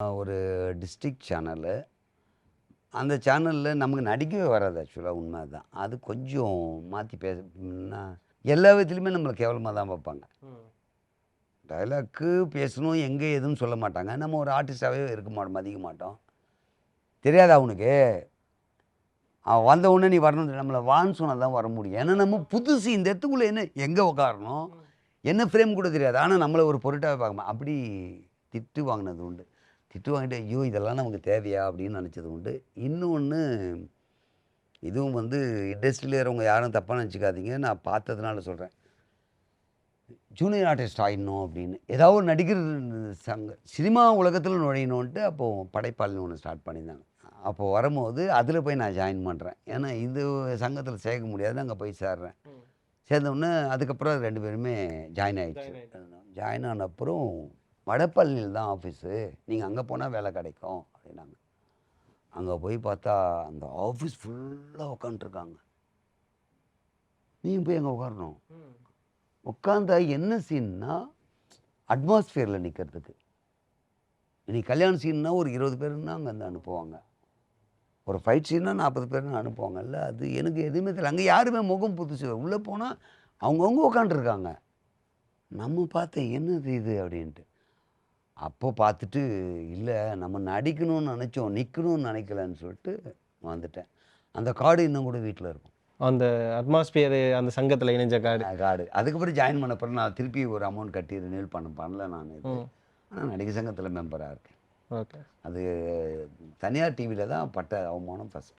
ஒரு district channel அந்த சேனலில் நமக்கு நடிக்கவே வராது ஆக்சுவலாக உண்மை தான் அது கொஞ்சம் மாற்றி பேச எல்லா விதத்துலையுமே நம்மளை கேவலமாக தான் பார்ப்பாங்க. டைலாக்கு பேசணும் எங்கே எதுவும் சொல்ல மாட்டாங்க. நம்ம ஒரு ஆர்டிஸ்டாகவே இருக்க மாட்டோம் மதிக்க மாட்டோம். தெரியாதா அவனுக்கு அவன் வந்த உடனே நீ வரணும் நம்மளை வான்னு சொன்னால் தான் வர முடியும். ஏன்னா நம்ம புதுசு இந்த இடத்துக்குள்ளே என்ன எங்கே உட்காரணும் என்ன ஃப்ரேம் கூட தெரியாது. ஆனால் நம்மளை ஒரு பொருட்டாகவே பார்க்க மா- அப்படி திட்டு வாங்கினது உண்டு. திட்டு வாங்கிட்டு ஐயோ இதெல்லாம் நமக்கு தேவையா? அப்படின்னு நினச்சது உண்டு. இன்னொன்று இதுவும் வந்து இண்டஸ்ட்ரியில் இருக்கிறவங்க யாரும் தப்பாக நினச்சிக்காதீங்க. நான் பார்த்ததுனால சொல்கிறேன் ஜூனியர் ஆர்டிஸ்ட் ஆயிடணும் அப்படின்னு. ஏதாவது ஒரு நடிகர் சங்க சினிமா உலகத்தில் நுழையணுன்ட்டு அப்போது படைப்பாளின்னு ஒன்று ஸ்டார்ட் பண்ணியிருந்தாங்க. அப்போது வரும்போது அதில் போய் நான் ஜாயின் பண்ணுறேன் ஏன்னா இது சங்கத்தில் சேர்க்க முடியாது. அங்கே போய் சேர்றேன். சேர்ந்த உடனே அதுக்கப்புறம் ரெண்டு பேருமே ஜாயின் ஆயிடுச்சு. ஜாயின் ஆன அப்புறம் வடபழனியில் தான் ஆஃபீஸு நீங்கள் அங்கே போனால் வேலை கிடைக்கும் அப்படின்னாங்க. அங்கே போய் பார்த்தா அந்த ஆஃபீஸ் ஃபுல்லாக உட்காந்துருக்காங்க நீங்கள் போய் அங்கே உட்காரணும் உட்காந்தா என்ன சீன்னா அட்மாஸ்ஃபியரில் நிற்கிறதுக்கு இன்னைக்கு கல்யாண சீன்னா ஒரு இருபது பேருன்னா அங்கே வந்து அனுப்புவாங்க. ஒரு ஃபைட் சீன்னா நாற்பது பேர்னு அனுப்புவாங்கல்ல அது எனக்கு எதுவுமே தெரியல. அங்கே யாருமே முகம் புதுசு உள்ளே போனால் அவங்கவுங்க உட்காண்ட்ருக்காங்க நம்ம பார்த்தேன் என்னது இது அப்படின்ட்டு. அப்போ பார்த்துட்டு இல்லை நம்ம நடிக்கணும்னு நினச்சோம் நிற்கணும்னு நினைக்கலன்னு சொல்லிட்டு வந்துட்டேன். அந்த கார்டு இன்னும் கூட வீட்டில் இருக்கும். அந்த அட்மாஸ்பியர் அந்த சங்கத்துல இணைஞ்ச கார்டு கார்டு அதுக்கப்புறம் ஜாயின் பண்ண பிறகு நான் திருப்பி ஒரு அமௌண்ட் கட்டி ரினியூல் பண்ண பண்ணல நான் இது. ஆனால் நடிகர் சங்கத்தில் மெம்பராக இருக்கேன். ஓகே. அது தனியார் டிவியில் தான் பட்ட அவமானம் ஃபஸ்ட்